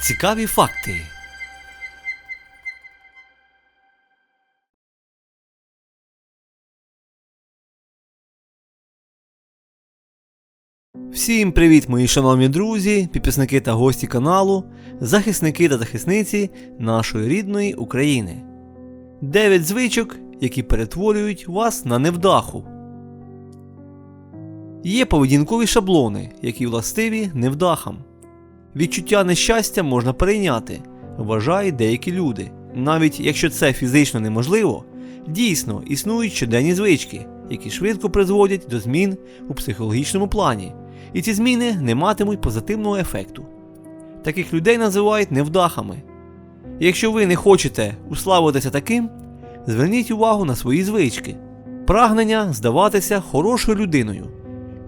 Цікаві факти. Всім привіт, мої шановні друзі, підписники та гості каналу, захисники та захисниці нашої рідної України. Дев'ять звичок, які перетворюють вас на невдаху. Є поведінкові шаблони, які властиві невдахам. Відчуття нещастя можна перейняти, вважають деякі люди. Навіть якщо це фізично неможливо, дійсно існують щоденні звички, які швидко призводять до змін у психологічному плані, і ці зміни не матимуть позитивного ефекту. Таких людей називають невдахами. Якщо ви не хочете уславитися таким, зверніть увагу на свої звички, прагнення здаватися хорошою людиною.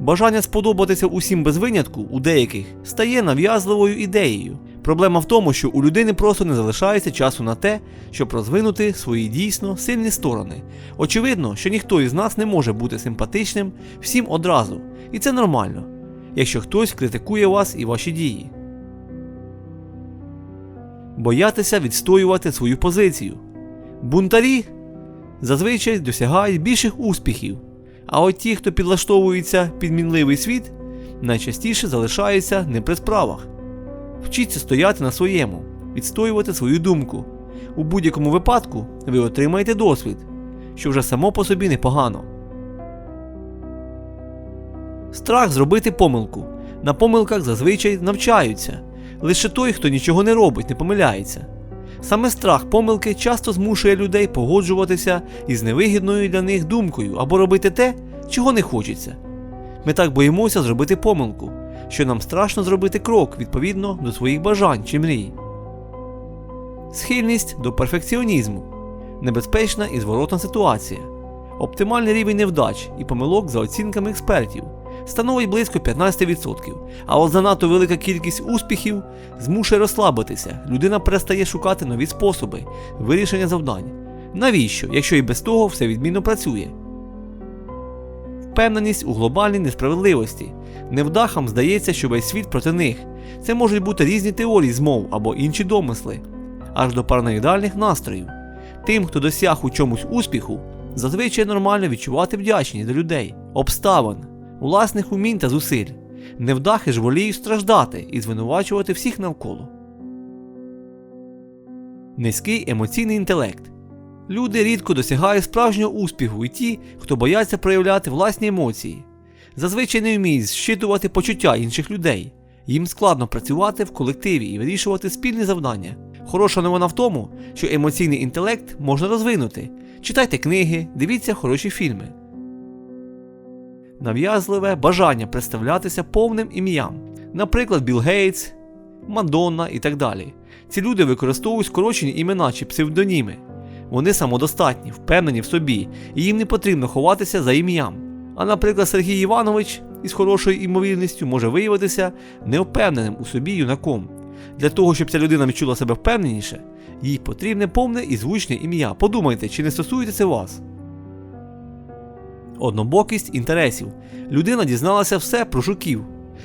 Бажання сподобатися усім без винятку у деяких стає нав'язливою ідеєю. Проблема в тому, що у людини просто не залишається часу на те, щоб розвинути свої дійсно сильні сторони. Очевидно, що ніхто із нас не може бути симпатичним всім одразу, і це нормально, якщо хтось критикує вас і ваші дії. Боятися відстоювати свою позицію. Бунтарі зазвичай досягають більших успіхів. А от ті, хто підлаштовується під мінливий світ, найчастіше залишаються не при справах. Вчіться стояти на своєму, відстоювати свою думку. У будь-якому випадку ви отримаєте досвід, що вже само по собі непогано. Страх зробити помилку. На помилках зазвичай навчаються. Лише той, хто нічого не робить, не помиляється. Саме страх помилки часто змушує людей погоджуватися із невигідною для них думкою або робити те, чого не хочеться. Ми так боїмося зробити помилку, що нам страшно зробити крок відповідно до своїх бажань чи мрій. Схильність до перфекціонізму небезпечна і зворотна ситуація. Оптимальний рівень невдач і помилок за оцінками експертів становить близько 15%, а от занадто велика кількість успіхів змушує розслабитися, людина перестає шукати нові способи вирішення завдань. Навіщо, якщо і без того все відмінно працює? Впевненість у глобальній несправедливості. Невдахам здається, що весь світ проти них. Це можуть бути різні теорії змов або інші домисли, аж до параноїдальних настроїв. Тим, хто досяг у чомусь успіху, зазвичай нормально відчувати вдячність до людей, обставин, власних умінь та зусиль. Невдахи ж воліють страждати і звинувачувати всіх навколо. Низький емоційний інтелект. Люди рідко досягають справжнього успіху і ті, хто бояться проявляти власні емоції. Зазвичай не вміють зчитувати почуття інших людей. Їм складно працювати в колективі і вирішувати спільні завдання. Хороша новина в тому, що емоційний інтелект можна розвинути. Читайте книги, дивіться хороші фільми. Нав'язливе бажання представлятися повним ім'ям. Наприклад, Білл Гейтс, Мадонна і так далі. Ці люди використовують скорочені імена чи псевдоніми. Вони самодостатні, впевнені в собі, і їм не потрібно ховатися за ім'ям. А наприклад, Сергій Іванович із хорошою імовірністю може виявитися неопевненим у собі юнаком. Для того, щоб ця людина відчула себе впевненіше, їй потрібне повне і звучне ім'я. Подумайте, чи не стосується це вас. Однобокість інтересів. Людина дізналася все про жуків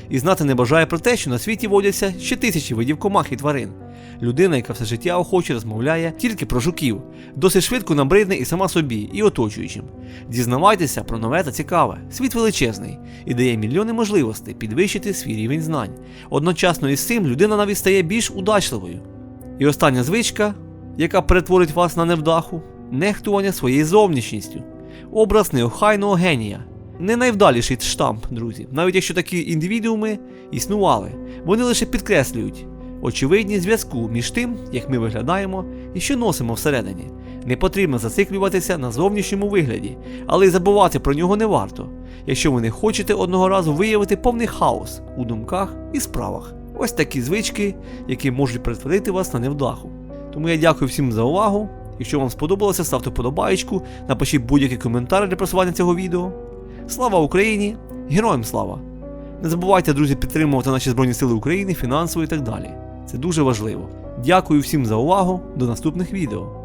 і знати не бажає про те, що на світі водяться ще тисячі видів комах і тварин. Людина, яка все життя охоче розмовляє тільки про жуків, досить швидко набридне і сама собі, і оточуючим. Дізнавайтеся про нове та цікаве. Світ величезний і дає мільйони можливостей підвищити свій рівень знань. Одночасно із цим людина навіть стає більш удачливою. І остання звичка, яка перетворить вас на невдаху, нехтування своєю зовнішністю. Образ неохайного генія. Не найвдаліший штамп, друзі, навіть якщо такі індивідууми існували, вони лише підкреслюють очевидність зв'язку між тим, як ми виглядаємо і що носимо всередині. Не потрібно зациклюватися на зовнішньому вигляді, але й забувати про нього не варто, якщо ви не хочете одного разу виявити повний хаос у думках і справах. Ось такі звички, які можуть перетворити вас на невдаху. Тому я дякую всім за увагу. Якщо вам сподобалося, ставте подобаєчку, напишіть будь-який коментар для просування цього відео. Слава Україні! Героям слава! Не забувайте, друзі, підтримувати наші Збройні Сили України фінансово і так далі. Це дуже важливо. Дякую всім за увагу. До наступних відео.